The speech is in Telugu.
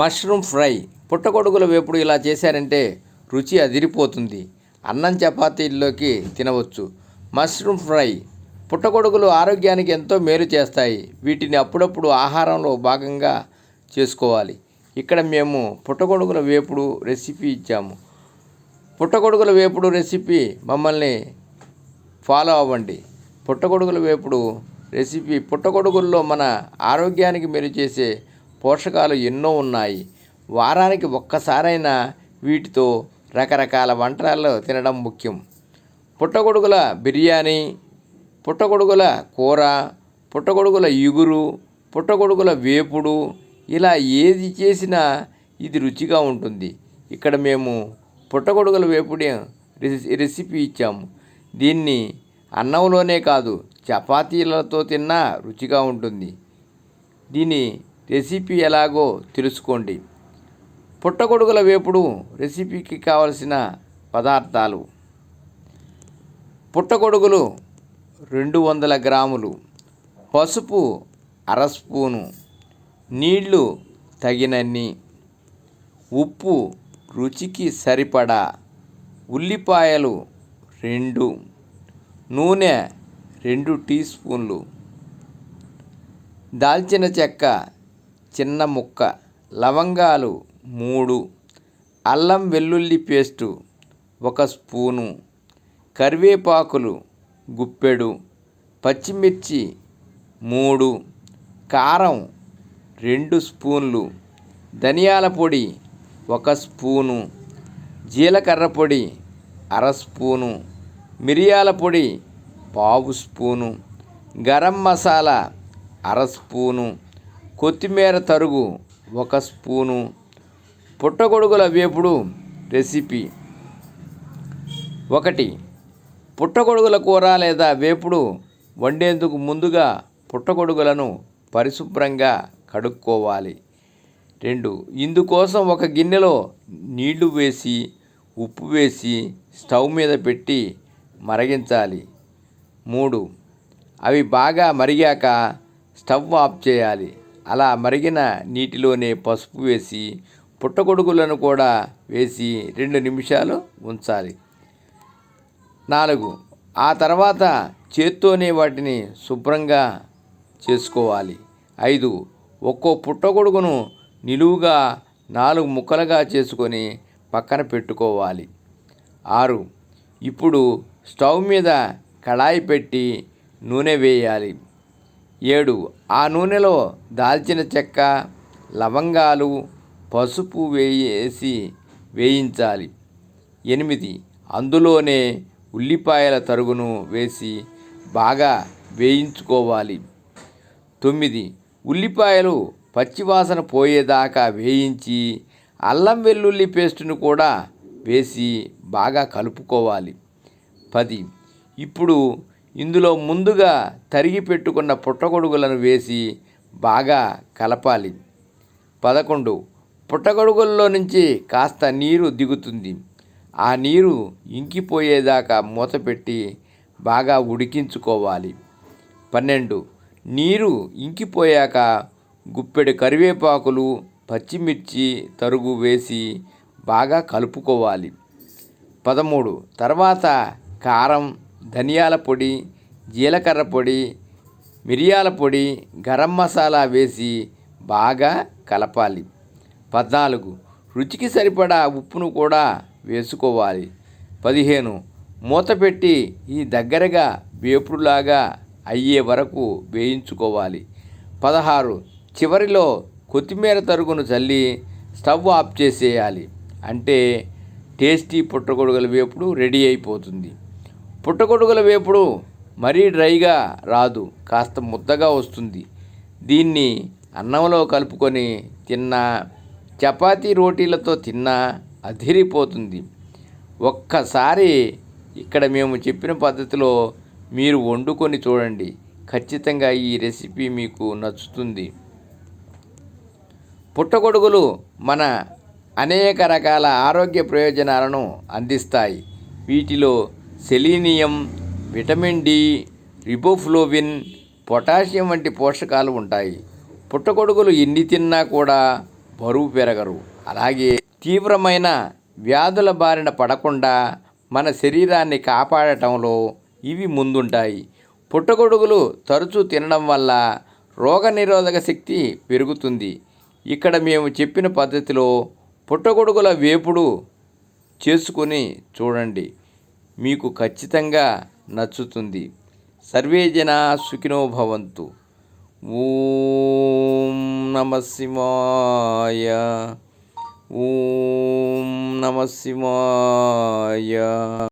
Mushroom fry. పుట్టగొడుగుల వేపుడు ఇలా చేశారంటే రుచి అదిరిపోతుంది. అన్నం చపాతీల్లోకి తినవచ్చు. మష్రూమ్ ఫ్రై పుట్టగొడుగులు ఆరోగ్యానికి ఎంతో మేలు చేస్తాయి. వీటిని అప్పుడప్పుడు ఆహారంలో భాగంగా చేసుకోవాలి. ఇక్కడ మేము పుట్టగొడుగుల వేపుడు రెసిపీ ఇచ్చాము. పుట్టగొడుగుల వేపుడు రెసిపీ మమ్మల్ని ఫాలో అవ్వండి. పుట్టగొడుగుల వేపుడు రెసిపీ పుట్టగొడుగుల్లో మన ఆరోగ్యానికి మేలు చేసే పోషకాలు ఎన్నో ఉన్నాయి. వారానికి ఒక్కసారైనా వీటితో రకరకాల వంటలు తినడం ముఖ్యం. పుట్టగొడుగుల బిర్యానీ పుట్టగొడుగుల కూర పుట్టగొడుగుల ఇగురు పుట్టగొడుగుల వేపుడు ఇలా ఏది చేసినా ఇది రుచిగా ఉంటుంది. ఇక్కడ మేము పుట్టగొడుగుల వేపుడే రెసిపీ ఇచ్చాము. దీన్ని అన్నంలోనే కాదు చపాతీలతో తిన్నా రుచిగా ఉంటుంది. దీని రెసిపీ ఎలాగో తెలుసుకోండి. పుట్టగొడుగుల వేపుడు రెసిపీకి కావలసిన పదార్థాలు. పుట్టగొడుగులు రెండు వందల గ్రాములు. పసుపు అర స్పూను. నీళ్ళు తగినన్ని. ఉప్పు రుచికి సరిపడా ఉల్లిపాయలు రెండు. నూనె రెండు టీ స్పూన్లు. దాల్చిన చెక్క చిన్న ముక్క లవంగాలు మూడు అల్లం వెల్లుల్లి పేస్టు ఒక స్పూను కరివేపాకులు గుప్పెడు పచ్చిమిర్చి మూడు కారం రెండు స్పూన్లు ధనియాల పొడి ఒక స్పూను జీలకర్ర పొడి అర స్పూను మిరియాల పొడి పావు స్పూను గరం మసాలా అర స్పూను కొత్తిమీర తరుగు ఒక స్పూను పుట్టగొడుగుల వేపుడు రెసిపీ. ఒకటి పుట్టగొడుగుల కూర లేదా వేపుడు వండేందుకు ముందుగా పుట్టగొడుగులను పరిశుభ్రంగా కడుక్కోవాలి. రెండు ఇందుకోసం ఒక గిన్నెలో నీళ్ళు వేసి ఉప్పు వేసి స్టవ్ మీద పెట్టి మరిగించాలి. మూడు అవి బాగా మరిగాక స్టవ్ ఆఫ్ చేయాలి. అలా మరిగిన నీటిలోనే పసుపు వేసి పుట్టగొడుగులను కూడా వేసి రెండు నిమిషాలు ఉంచాలి. నాలుగు ఆ తర్వాత చేత్తోనే వాటిని శుభ్రంగా చేసుకోవాలి. ఐదు ఒక్కో పుట్టగొడుగును నిలువుగా నాలుగు ముక్కలుగా చేసుకొని పక్కన పెట్టుకోవాలి. ఆరు ఇప్పుడు స్టవ్ మీద కడాయి పెట్టి నూనె వేయాలి. ఏడు ఆ నూనెలో దాల్చిన చెక్క లవంగాలు పసుపు వేసి వేయించాలి. ఎనిమిది అందులోనే ఉల్లిపాయల తరుగును వేసి బాగా వేయించుకోవాలి. తొమ్మిది ఉల్లిపాయలు పచ్చివాసన పోయేదాకా వేయించి అల్లం వెల్లుల్లి పేస్టును కూడా వేసి బాగా కలుపుకోవాలి. పది ఇప్పుడు ఇందులో ముందుగా తరిగి పెట్టుకున్న పుట్టగొడుగులను వేసి బాగా కలపాలి. పదకొండు. పుట్టగొడుగుల్లో నుంచి కాస్త నీరు దిగుతుంది. ఆ నీరు ఇంకిపోయేదాకా మూతపెట్టి బాగా ఉడికించుకోవాలి. పన్నెండు. నీరు ఇంకిపోయాక గుప్పెడు కరివేపాకులు పచ్చిమిర్చి తరుగు వేసి బాగా కలుపుకోవాలి. పదమూడు. తర్వాత కారం ధనియాల పొడి జీలకర్ర పొడి మిరియాల పొడి గరం మసాలా వేసి బాగా కలపాలి. పద్నాలుగు రుచికి సరిపడా ఉప్పును కూడా వేసుకోవాలి. పదిహేను మూత పెట్టి ఈ దగ్గరగా వేపుడులాగా అయ్యే వరకు వేయించుకోవాలి. పదహారు చివరిలో కొత్తిమీర తరుగును చల్లి స్టవ్ ఆఫ్ చేసేయాలి. అంటే టేస్టీ పుట్టగొడుగుల వేపుడు రెడీ అయిపోతుంది. పుట్టగొడుగుల వేపుడు మరీ డ్రైగా రాదు కాస్త ముద్దగా వస్తుంది. దీన్ని అన్నంలో కలుపుకొని తిన్నా చపాతీ రోటీలతో తిన్నా అదిరిపోతుంది. ఒక్కసారి ఇక్కడ మేము చెప్పిన పద్ధతిలో మీరు వండుకొని చూడండి. ఖచ్చితంగా ఈ రెసిపీ మీకు నచ్చుతుంది. పుట్టగొడుగులు మన అనేక రకాల ఆరోగ్య ప్రయోజనాలను అందిస్తాయి. వీటిలో selenium vitamin D riboflavin potassium వంటి పోషకాలు ఉంటాయి. పుట్టగొడుగులు ఎన్ని తిన్నా కూడా బరువు పెరగరు. అలాగే తీవ్రమైన వ్యాధుల బారిన పడకుండా మన శరీరాన్ని కాపాడటంలో ఇవి ముందుంటాయి. పుట్టగొడుగులు తరచూ తినడం వల్ల రోగనిరోధక శక్తి పెరుగుతుంది. ఇక్కడ మేము చెప్పిన పద్ధతిలో పుట్టగొడుగుల వేపుడు చేసుకొని చూడండి. మీకు ఖచ్చితంగా నచ్చుతుంది. సర్వే జన సుఖినో భవంతు. ఓం నమ శివాయ. ఓం నమ శివాయ.